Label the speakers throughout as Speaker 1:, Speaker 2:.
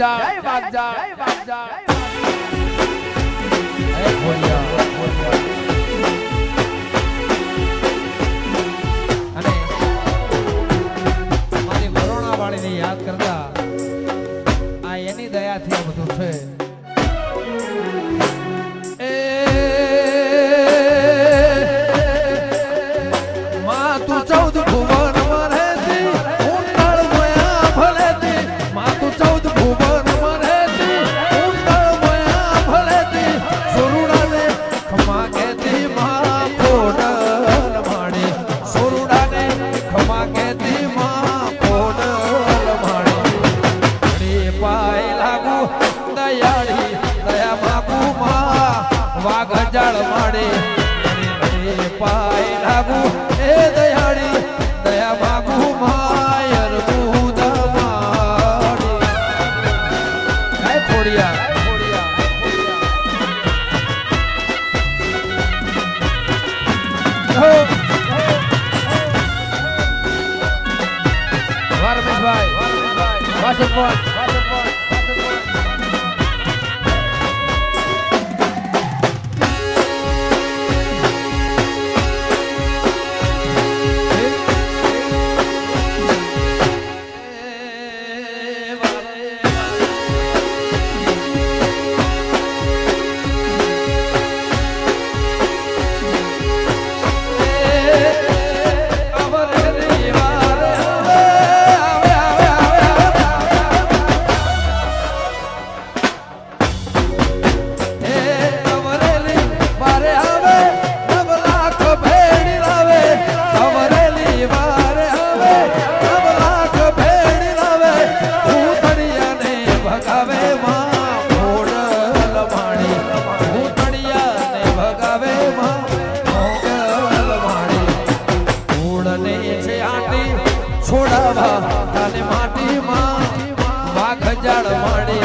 Speaker 1: બાજા જય બાજા જય બાજા હે ભોલિયા અને મારી વરોણા યાદ કરતા આ એની દયાથી આ બધું છે. છોડાવા. તને માટીમાં વાઘ જાળ માણી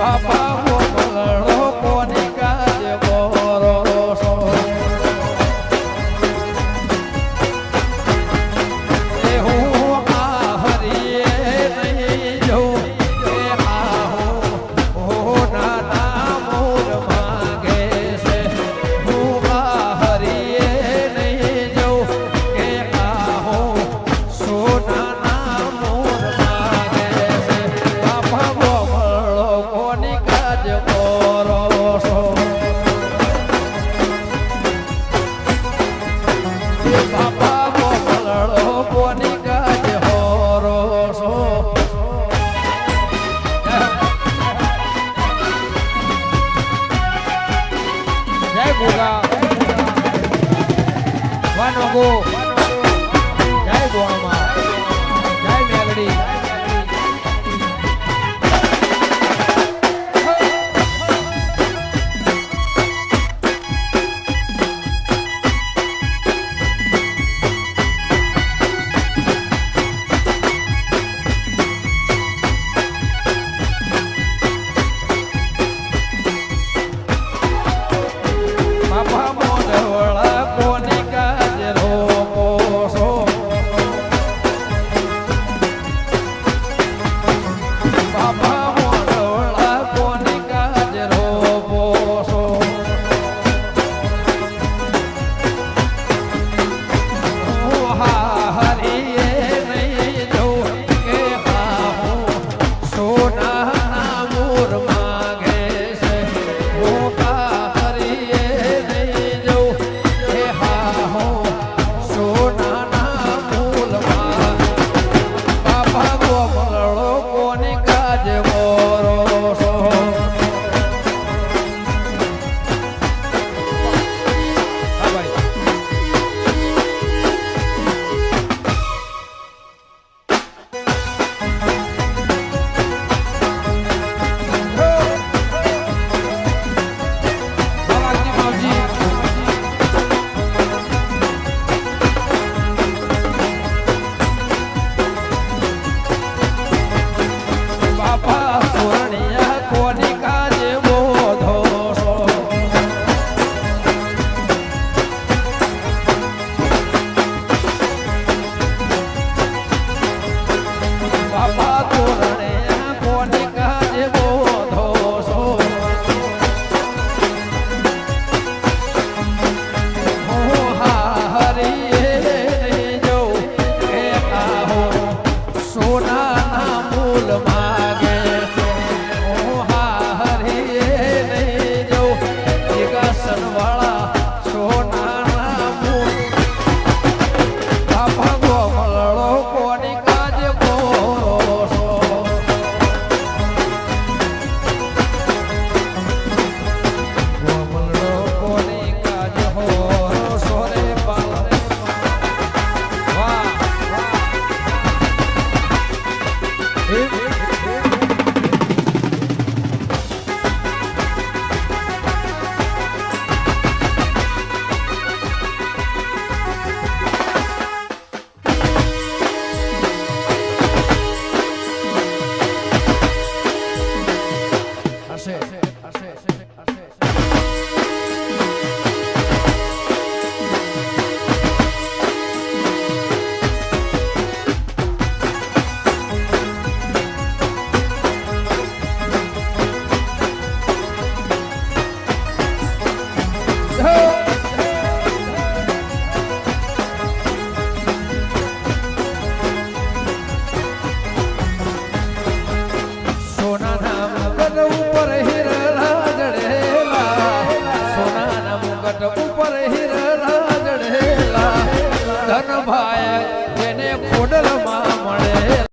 Speaker 1: Papa. 过。